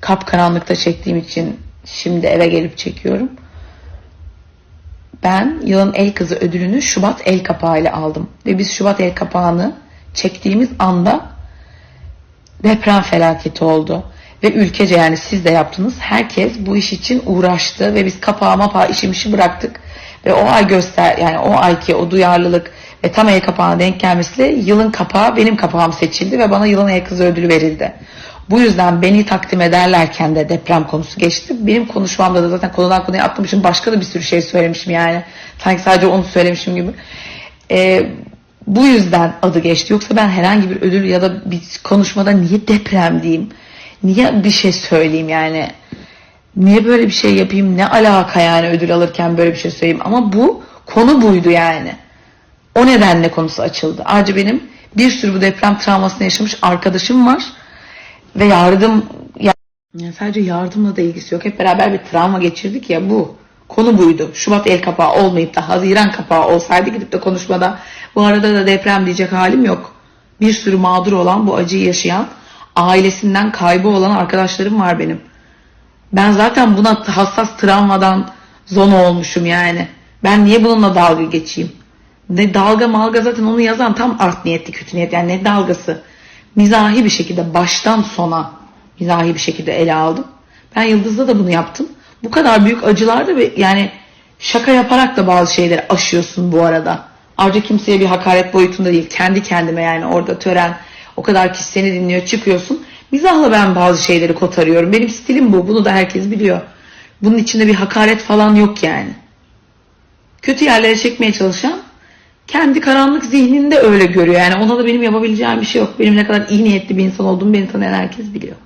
kapkaranlıkta çektiğim için şimdi eve gelip çekiyorum. Ben yılın el kızı ödülünü Şubat el kapağı ile aldım. Ve biz Şubat el kapağını çektiğimiz anda deprem felaketi oldu. Ve ülkece yani siz de yaptınız. Herkes bu iş için uğraştı ve biz kapağı mapağı işimişi bıraktık. Ve o ay göster yani o ayki o duyarlılık ve tam el kapağına denk gelmesiyle yılın kapağı benim kapağım seçildi ve bana yılın el kızı ödülü verildi. Bu yüzden beni takdim ederlerken de deprem konusu geçti. Benim konuşmamda da zaten konudan konuya atlamışım. Başka da bir sürü şey söylemişim yani. Sanki sadece onu söylemişim gibi. Ee, bu yüzden adı geçti. Yoksa ben herhangi bir ödül ya da bir konuşmada niye deprem diyeyim? Niye bir şey söyleyeyim yani? Niye böyle bir şey yapayım? Ne alaka yani ödül alırken böyle bir şey söyleyeyim? Ama bu konu buydu yani. O nedenle konusu açıldı. Ayrıca benim bir sürü bu deprem travmasını yaşamış arkadaşım var. Ve yardım ya- yani sadece yardımla da ilgisi yok. Hep beraber bir travma geçirdik ya bu. Konu buydu. Şubat el kapağı olmayıp da Haziran kapağı olsaydı gidip de konuşmada bu arada da deprem diyecek halim yok. Bir sürü mağdur olan bu acıyı yaşayan ailesinden kaybı olan arkadaşlarım var benim. Ben zaten buna hassas travmadan zona olmuşum yani. Ben niye bununla dalga geçeyim? Ne dalga malga zaten onu yazan tam art niyetli kötü niyet yani ne dalgası. Mizahi bir şekilde baştan sona mizahi bir şekilde ele aldım. Ben Yıldız'da da bunu yaptım. Bu kadar büyük acılarda ve yani şaka yaparak da bazı şeyleri aşıyorsun bu arada. Ayrıca kimseye bir hakaret boyutunda değil. Kendi kendime yani orada tören o kadar kişi seni dinliyor çıkıyorsun. Mizahla ben bazı şeyleri kotarıyorum. Benim stilim bu. Bunu da herkes biliyor. Bunun içinde bir hakaret falan yok yani. Kötü yerlere çekmeye çalışan kendi karanlık zihninde öyle görüyor. Yani ona da benim yapabileceğim bir şey yok. Benim ne kadar iyi niyetli bir insan olduğumu beni tanıyan herkes biliyor.